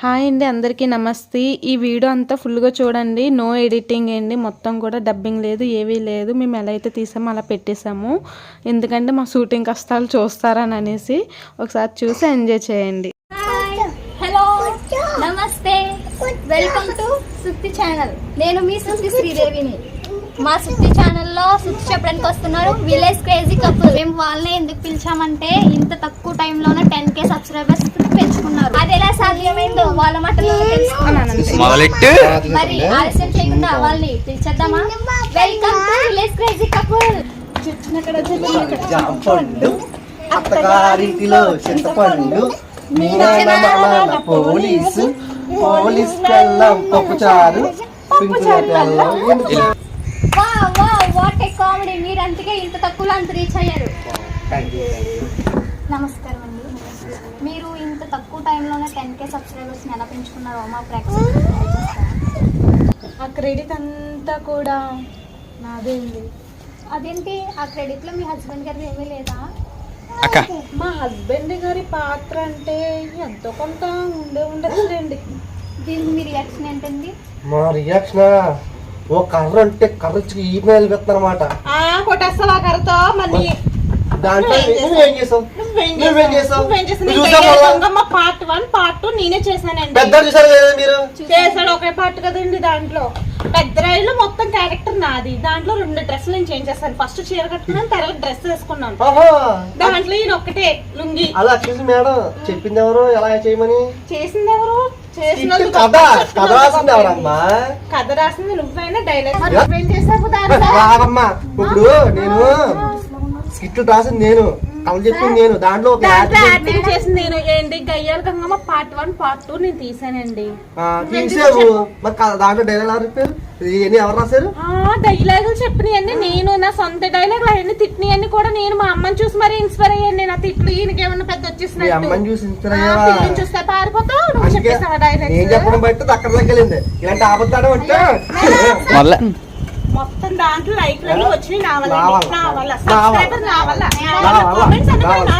Hi అండి అందరికీ నమస్తే. ఈ వీడియో అంతా ఫుల్గా చూడండి. నో ఎడిటింగ్ అండి. మొత్తం కూడా డబ్బింగ్ లేదు ఏవీ లేదు. మేము ఎలా అయితే తీసామో అలా పెట్టేసాము ఎందుకంటే మా షూటింగ్ కష్టాలు చూస్తారని అనేసి ఒకసారి చూసి ఎంజాయ్ చేయండి. హలో నమస్తే. వెల్కమ్ టు సుత్తి ఛానల్ నేను మీ సుత్తి శ్రీదేవిని మా సుత్తి ఛానల్లో సుత్తి చెప్పడానికి వస్తున్నారు. విలేజ్ క్రేజీ కపుల్ మేము వాళ్ళని ఎందుకు పిలిచామంటే ఇంత తక్కువ టైంలోనే టెన్ కే సబ్స్క్రైబర్స్ పెంచుకున్నాం అది ఎలా సాధ్యమైందో వాళ్ళ తెలుసుకున్నాను మొదలెట్టు. మరి ఆలస్యం చేయకుండా వాళ్ళని పిలిచేద్దామా? Welcome to village crazy couple జాంపండు అత్తగారింటిలో చింతపండు మీ పోలీసు పోలీస్ పెళ్ళం పప్పుచారు వాట్ ఏ కామెడీ మీరు అందుకే ఇంత తక్కువలో అంత రీచ్ అయ్యారు. నమస్కారం. తక్కువ టైంలోనే టెన్ కే సబ్స్క్రైబర్స్ని ఎలా పెంచుకున్నారో మా తెలియజేస్తారా? ఆ క్రెడిట్ అంతా కూడా నాదే ఉంది. అదేంటి? ఆ క్రెడిట్లో మీ హస్బెండ్ గారిది ఏమీ లేదా? అక్క. మా హస్బెండ్ గారి పాత్ర అంటే ఎంతో కొంత ఉండే ఉండొచ్చులేండి. దీనికి మీ రియాక్షన్ ఏంటండి? మా రియాక్షన్ ఓ కర్ర అంటే కర్ర ఈమెయిల్ అనమాట కొట్టేస్తావా కరతో మళ్ళీ. దాంట్లో నువ్వేం చేసావు నువ్వేం చేసావు? మళ్ళా? పార్ట్ వన్ పార్ట్ టూ నేనే చేశానండి. పెద్ద చూసారు కదా మీరు? చేశాడు ఒకే పార్ట్ కదండి దాంట్లో. పెద్ద రైలు మొత్తం క్యారెక్టర్ నాది. దాంట్లో రెండు డ్రెస్సులు నేను చేంజ్ చేస్తాను ఫస్ట్ చీర కట్టుకున్నాను తర్వాత డ్రెస్ వేసుకున్నాను. దాంట్లో ఈయన ఒక్కటే లుంగి. అలా చూసి మేడం. చెప్పింది ఎవరు? ఎలా చేయమని? చేసింది ఎవరు? కథ. కథ రాసింది ఎవరమ్మా? కథ రాసింది నువ్వైనా డైలాగ్. నువ్వేం చేసావు ఇప్పుడు నేను స్కిట్లు రాసింది నేను. కథలు చెప్పింది నేను దాంట్లో యాక్టింగ్ చేసింది నేను ఏంటి Gayyala Gangamma part one part two నేను తీసానండి. ఆ, తీసావు. మరి దాంట్లో డైలాగ్ ఎవరు చెప్పారు? ఇవన్నీ ఎవరు రాశారు? ఆ డైలాగులు చెప్పినవన్నీ నేను నా సొంత డైలాగులు అవన్నీ తిట్టినవన్నీ కూడా. నేను మా అమ్మని చూసి మరీ ఇన్స్పైర్ అయ్యాను నా తిట్లు ఈయనకి ఏమన్నా పెద్ద మీ వచ్చేసినట్టు. అమ్మని చూసి ఇన్స్పైర్ అయ్యావా? చూస్తే పారిపోతావు నువ్వు చెప్పేసావా నేను డైలాగ్స్ చెప్పడం బట్టి అక్కడ దగ్గరింది ఇలాంటి అబద్ధాలు అంటే దాంట్లో వచ్చినాయి నా వల్ల నా వల్ల. సబ్స్క్రైబర్ నా వల్ల. comments అన్ని కూడా.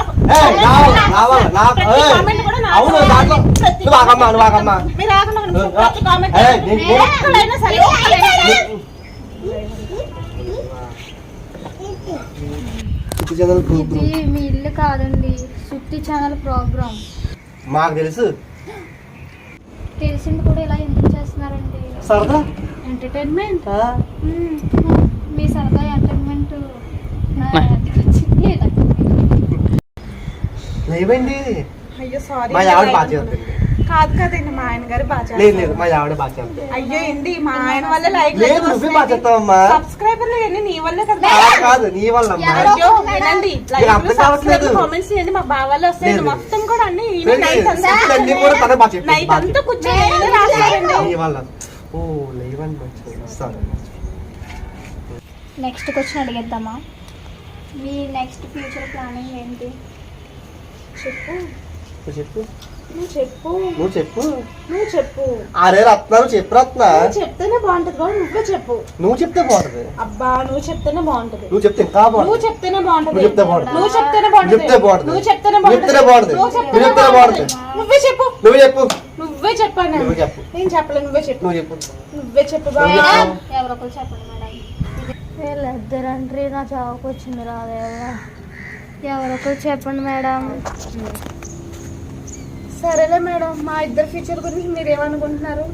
నా- అవును. దాంట్లో. నువ్వు ఆగమ్మా నువ్వు ఆగమ్మా మీరు ప్రతి సరే. ఇది మీ ఇల్లు కాదండి సుత్తి ఛానల్ ప్రోగ్రామ్ మాకు తెలుసు. తెలిసింది కూడా ఇలా ఎందుకు చేస్తున్నారండి? సరదా? ఎంటర్టైన్మెంట్ ఆ? మీ సరదా ఎంటర్టైన్మెంట్ లేవండి అయ్యో సారీ మా ఆవిడ బాగా చేస్తుంది. కాదు కదండి మా ఆయన గారు బాగా లేదు లేదు మా ఆవిడ బాగా చేస్తుంది. అయ్యో ఏంటి మా ఆయన వల్ల లైక్ లేదు నువ్వే బాగా చెప్తావమ్మా సబ్స్క్రైబర్లు ఎన్ని నీ వల్లే కదా. కాదు, నీ వల్ల అమ్మా. అయ్యో వినండి. కామెంట్స్ చేయండి మా బావాలు వస్తాయి. మొత్తం కూడా అన్ని నైట్ అంతా నైట్ అంతా కూర్చొని రాస్తానండి నీ వల్ల. ఓ లేవండి మంచిగా వస్తాను నెక్స్ట్ క్వశ్చన్ అడిగేద్దామా? మీ నెక్స్ట్ ఫ్యూచర్ ప్లానింగ్ ఏంటి? చెప్పు. నువ్వు చెప్పు. నువ్వు చెప్పు. నువ్వు చెప్పు. నువ్వు చెప్పు. అరే రత్న నువ్వు చెప్పు రత్న. నువ్వు చెప్తేనే బాగుంటది కూడా నువ్వే చెప్పు. నువ్వు చెప్తే బాగుంటది. అబ్బా నువ్వు చెప్తేనే బాగుంటది. నువ్వు చెప్తే ఇంకా నువ్వు బాగుంటుంది చెప్తేనే బాగుంటది. నువ్వు చెప్తే బాగుంటది. నువ్వు చెప్తేనే నువ్వు బాగుంటది చెప్తే బాగుంటది. నువ్వు చెప్తేనే నువ్వు బాగుంటది. నువ్వు చెప్తేనే నువ్వు బాగుంటది. నువ్వే చెప్పు. నువ్వు చెప్పు. నువ్వే చెప్పాను నువ్వు చెప్పు. నేను చెప్పలే నువ్వే చెప్పు. నువ్వు చెప్పు. నువ్వే నువ్వు చెప్పు. ఎవరో ఒకరు చెప్పండి మేడం. వీళ్ళిద్దరంటే నా చావుకు వచ్చింది రాదేవా ఎవరొకరు చెప్పండి మేడం. సరేలే మేడం మా ఇద్దరు ఫ్యూచర్ గురించి మీరు ఏమనుకుంటున్నారు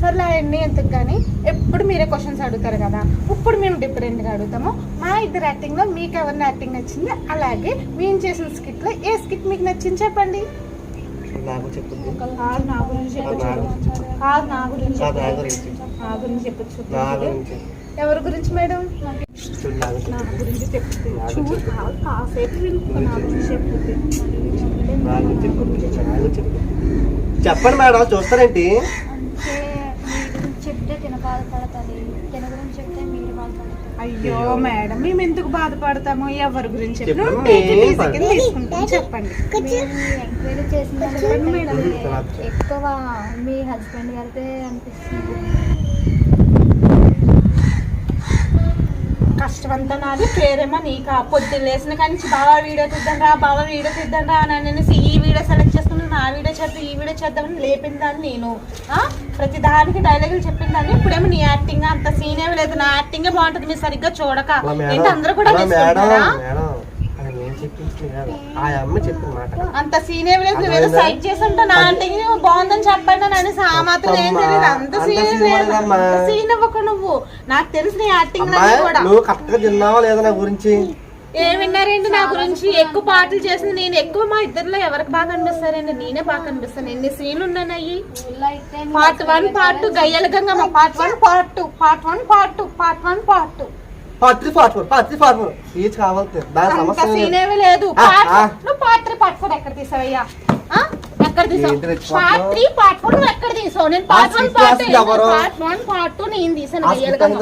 సర్లే అవన్నీ ఎందుకు కానీ ఎప్పుడు మీరే క్వశ్చన్స్ అడుగుతారు కదా ఇప్పుడు మేము డిఫరెంట్గా అడుగుతాము. మా ఇద్దరు యాక్టింగ్లో మీకు ఎవరిని యాక్టింగ్ నచ్చింది అలాగే మేము చేసిన స్కిట్లో ఏ స్కిట్ మీకు నచ్చింది చెప్పండి? నాకు చెప్తుంది కాదు నా గురించి నా కాదు నా గురించి కాదు, నా చెప్పొచ్చు. గురించి. చెప్పచ్చు ఎవరి గురించి మేడం? నా. గురించి చూడు గురించి కాసేపు వినుకో నా చెప్పు. చెప్పండి మేడం చూస్తారేంటి? అంటే మీ గురించి చెప్తే తిన గురించి చెప్తే మీరు బాధపడతారు. అయ్యో మేడం మేము ఎందుకు బాధపడతాము? ఎవరి గురించి చెప్పండి. ఎంక్వైరీ చేసిన ఎక్కువ మీ హస్బెండ్ గారితే అనిపిస్తుంది. కష్టమంతా నాది పేరేమో నీకా పొద్దున్న లేసిన కానీ బావ వీడియో తీద్దాం రా బావ వీడియో తీద్దాం రా అని అనేసి ఈ వీడియో సెలెక్ట్ చేసుకుని నా వీడియో చేద్దాం ఈ వీడియో చేద్దామని లేపిన దాన్ని నేను? ప్రతి దానికి డైలాగులు చెప్పిన దాన్ని. ఇప్పుడేమో నీ యాక్టింగ్ అంత సీన్ ఏమి లేదు. నా యాక్టింగే బాగుంటుంది. మీరు సరిగ్గా చూడక. ఏంటి అందరూ కూడా చెప్పించింది కాదు ఆ అమ్మ చెప్పిన మాట. అంత సీన్ ఏమి లేదు నువ్వేదో? సైడ్ చేసి ఉంటా నా బాగుందని చెప్పండి అని ఆ మాత్రం ఏం తెలియదు అంత అంత సీన్ scene లేదు సీన్ ఇవ్వకు నువ్వు. నాకు తెలిసి నీ యాక్టింగ్ కూడా. నువ్వు కరెక్ట్గా తిన్నావా లేదా నా గురించి? ఏం విన్నారేంటి నా గురించి? ఎక్కువ పాటలు చేసింది నేను. ఎక్కువ మా ఇద్దరిలో ఎవరికి బాగా అనిపిస్తారండి? నేనే బాగా కనిపిస్తాను ఎన్ని సీన్లు ఉన్నాయి part one part two Gayyala Gangamma. Part one part two part one part two part one part two. Part three part four part three part four each కావాలి దాని అంత సమస్య సీన్ లేదు. ఏమీ లేదు ఆ, పార్ట్ ఆ. నువ్వు పార్ట్ త్రీ పార్ట్ ఫోర్ ఎక్కడ తీసావయ్యా ఆ? ఎక్కడ తీసావు ఏంటి రెచ్చి పార్ట్ మాట్లాడు? త్రీ పార్ట్ ఫోర్ నువ్వు ఎక్కడ తీసావు నేను part one part? Part one part two నేను తీసాను ఎక్కడ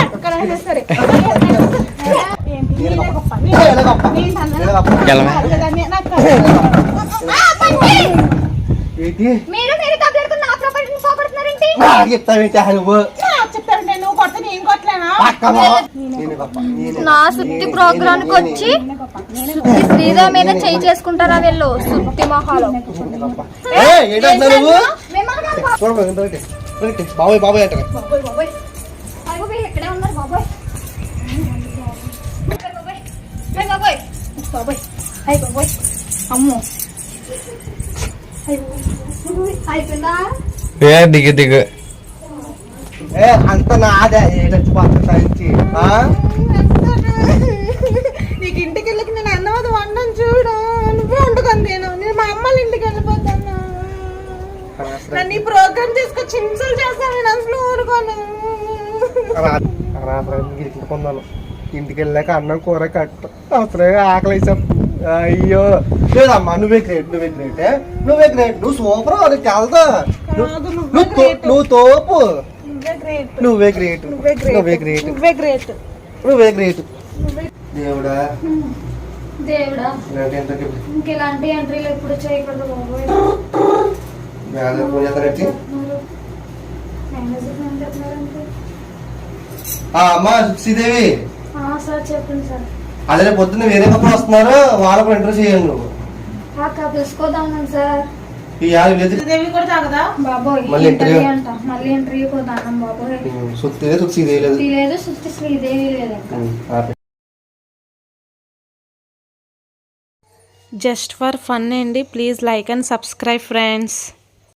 ఎక్కడైనా సరే మీరు మీరు కబులుకుని నా ప్రాపర్టీని పోగొడుతున్నారేంటి నాకు చెప్తావేంటి ఆ నువ్వు ఆ, చెప్తాను నేను నువ్వు కొడితే నేను కొట్టలేనా పక్కమో. నేనే గొప్ప. నేనే. నా సుత్తి నేనే, ప్రోగ్రామ్కి నేనే, వచ్చి. సుత్తి శ్రీదేవి మీద చేయి చేసుకుంటారా వీళ్ళు? సుత్తి మొహాలు. బాబాయ్ బాబాయ్ అంటారు. అమ్మో. దిగు దిగు. ఏ అంత నాదే. ఏడొచ్చి సాయించి ఆ? నీకు ఇంటికి వెళ్ళకి నేను అన్నం అది వండను చూడు. నువ్వే వండుకొని నేను నేను మా అమ్మ ఇంటికి వెళ్ళిపోతాను. నన్ను ఈ ప్రోగ్రామ్ తీసుకొచ్చి హింసలు చేస్తాను నేను అసలు ఊరుకోను. గిరికి పొందాను ఇంటికి వెళ్ళాక అన్నం కూర కట్టు. అసలే ఆకలి. అయ్యో. లేదమ్మా నువ్వే గ్రేట్ నువ్వే గ్రేట్. నువ్వే గ్రేట్. నువ్వు సూపర్ అది కలదా కాదు, నువ్వే నువ్వు తో- నువ్వు గ్రేట్ నువ్వే గ్రేట్ నువ్వే గ్రేట్ నువ్వే గ్రేట్ నువ్వే గ్రేట్ దేవుడా. దేవుడా. ఇలాంటి ఎంతకి ఇంకెలాంటి ఎంట్రీలు ఎప్పుడు చేయకూడదు బాబోయ్. అమ్మా శ్రీదేవి సార్ చెప్పండి సార్. అదే రేపు పొద్దున్న వేరే పక్కన వస్తున్నారు వాళ్ళకు ఇంటర్వ్యూ చేయండి నువ్వు. ఆ కలుసుకోదాం సార్. ఈ మళ్ళీ ఇంటర్వ్యూ మళ్ళీ ఇంటర్వ్యూ సుత్తి లేదు లేదు. లేదు శ్రీదేవి లేదు. జస్ట్ ఫర్ ఫన్ అండి please like and subscribe friends